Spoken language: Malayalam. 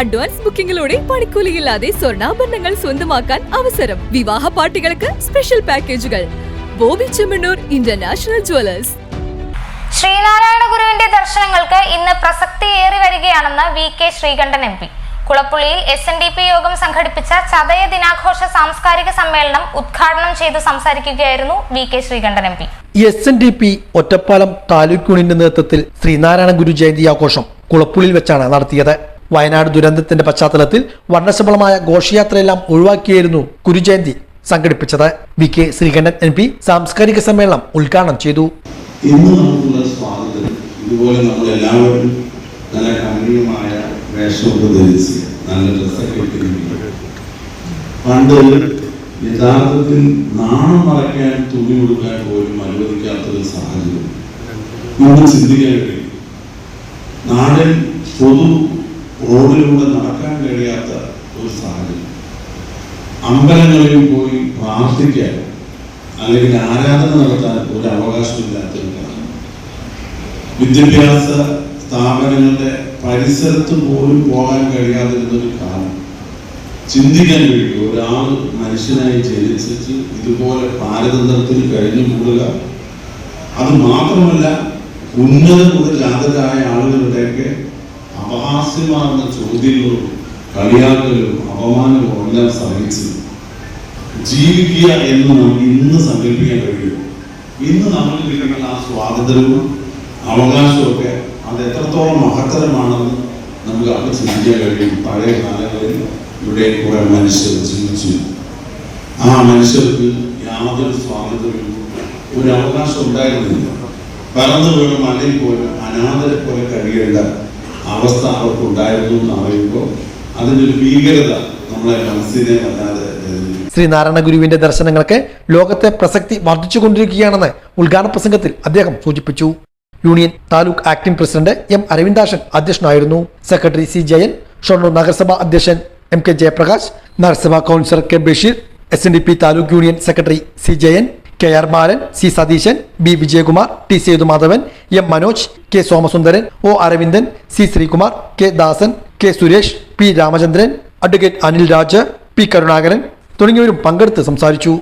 അഡ്വാൻസ് ബുക്കിംഗിലൂടെ പണിക്കൂലിയില്ലാതെ സ്വർണാഭരണങ്ങൾ സ്വന്തമാക്കാൻ അവസരം. വിവാഹ പാർട്ടികൾക്ക് സ്പെഷ്യൽ പാക്കേജുകൾ. ബോബി ചെമ്മണ്ണൂർ ഇന്റർനാഷണൽ ജുവലേഴ്സ് ശ്രീനാരായണ ഗുരുവിന്റെ ദർശനങ്ങൾക്ക് ഇന്ന് പ്രസക്തിയേറി വരികയാണെന്ന് V K Sreekandan M P. കുളപ്പുള്ളിയിൽ S N D P യോഗം സംഘടിപ്പിച്ച ചതയ ദിനാഘോഷ സാംസ്കാരിക സമ്മേളനം ഉദ്ഘാടനം ചെയ്തു സംസാരിക്കുകയായിരുന്നു V K Sreekandan M P. S N D P Ottapalam taluk യൂണിയന്റെ നേതൃത്വത്തിൽ ശ്രീനാരായണ ഗുരു ജയന്തി ആഘോഷം കുളപ്പുള്ളിയിൽ വെച്ചാണ് നടത്തിയത്. വയനാട് ദുരന്തത്തിന്റെ പശ്ചാത്തലത്തിൽ വർണശബളമായ ഘോഷയാത്രയെല്ലാം ഒഴിവാക്കിയായിരുന്നു ഗുരുജയന്തി സംഘടിപ്പിച്ചത്. V K Sreekandan M P സാംസ്കാരിക സമ്മേളനം ഉദ്ഘാടനം ചെയ്തു. ഇതുപോലെ യഥാർത്ഥത്തിൽ നാണം മറയ്ക്കാൻ തുണി കൊടുക്കാൻ പോലും അനുവദിക്കാത്തൊരു സാഹചര്യം. ഇന്ന് ചിന്തിക്കാൻ കഴിയും നാടൻ പൊതു റോഡിലൂടെ നടക്കാൻ കഴിയാത്ത ഒരു സാഹചര്യം. അമ്പലങ്ങളിൽ പോയി പ്രാർത്ഥിക്കാൻ അല്ലെങ്കിൽ ആരാധന നടത്താൻ ഒരു അവകാശമില്ലാത്തൊരു കാലം. വിദ്യാഭ്യാസ സ്ഥാപനങ്ങളുടെ പരിസരത്ത് പോലും പോകാൻ കഴിയാതിരുന്ന ഒരു കാലം. ചിന്തിക്കാൻ കഴിയും ഒരാൾ മനുഷ്യനായി ജനിച്ചിട്ട് ഇതുപോലെ പാരതന്ത്രത്തിൽ കഴിഞ്ഞു കൂടുക. അത് മാത്രമല്ല ഉന്നത കുലജാതരായ ആളുകളുടെയൊക്കെ അപഹാസ്യമാർന്ന ചോദ്യങ്ങളും കളിയാക്കലും അപമാനവും എല്ലാം സഹിച്ച് ജീവിക്കുക എന്ന് നമുക്ക് ഇന്ന് സങ്കല്പിക്കാൻ കഴിയും. ഇന്ന് നമ്മൾ കിട്ടുന്ന ആ സ്വാതന്ത്ര്യവും അവകാശവും ഒക്കെ അത് എത്രത്തോളം മഹത്തരമാണെന്ന് നമുക്ക് അത് ചിന്തിക്കാൻ കഴിയും. പഴയ കാലങ്ങളിൽ ഇവിടെ കുറെ മനുഷ്യർ ജീവിച്ചു. ആ മനുഷ്യർക്ക് യാതൊരു സ്വാതന്ത്ര്യവും ഒരു അവകാശം ഉണ്ടായിരുന്നില്ല. പറന്നു വീണ മലയിൽ പോലും അനാഥരെ പോലെ കഴിയേണ്ട അവസ്ഥ അവർക്ക് ഉണ്ടായിരുന്നു എന്ന് പറയുമ്പോൾ അതിന്റെ ഒരു ഭീകരത നമ്മളെ മനസ്സിനെ വല്ലാതെ ശ്രീ ശ്രീനാരായണ ഗുരുവിന്റെ ദർശനങ്ങൾക്ക് ലോകത്തെ പ്രസക്തി വർദ്ധിച്ചുകൊണ്ടിരിക്കുകയാണെന്ന് ഉദ്ഘാടന പ്രസംഗത്തിൽ അദ്ദേഹം സൂചിപ്പിച്ചു. Union taluk acting president M Aravindashan അധ്യക്ഷനായിരുന്നു. സെക്രട്ടറി സി ജയൻ ഷൊർണൂർ നഗരസഭാ അധ്യക്ഷൻ എം കെ ജയപ്രകാശ് നഗരസഭാ councillor K Basheer S N D P taluk union secretary C Jayan K R Balan C Satheesan B Vijayakumar T Sethumadhavan M Manoj K Somasundaran O Aravindan C Sreekumar K Dasan K Suresh P Ramachandran advocate Anil Raj P Karunakaran തുടങ്ങിയവരും പങ്കെടുത്ത് സംസാരിച്ചു.